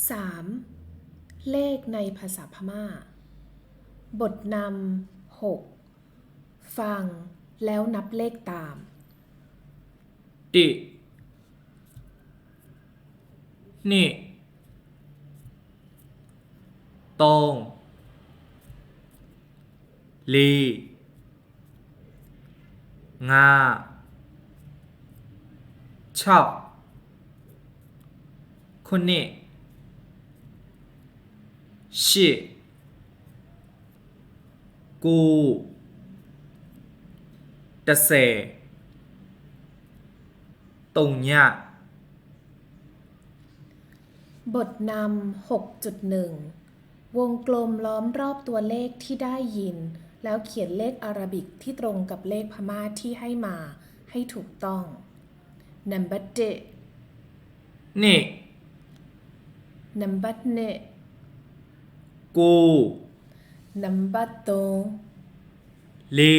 3. เลขในภาษาพมา่า บทนำ 6. ฟังแล้วนับเลขตาม ตินี่ ตรงลี งา ชอบ คนนี้ สิกูตะเสตรงเนี้ยบทนำ6.1 วงกลมล้อมรอบตัวเลขที่ได้ยิน แล้วเขียนเลขอาราบิกที่ตรงกับเลขพม่าที่ให้มาให้ถูกต้อง number d นี่ number n กู number 2ลี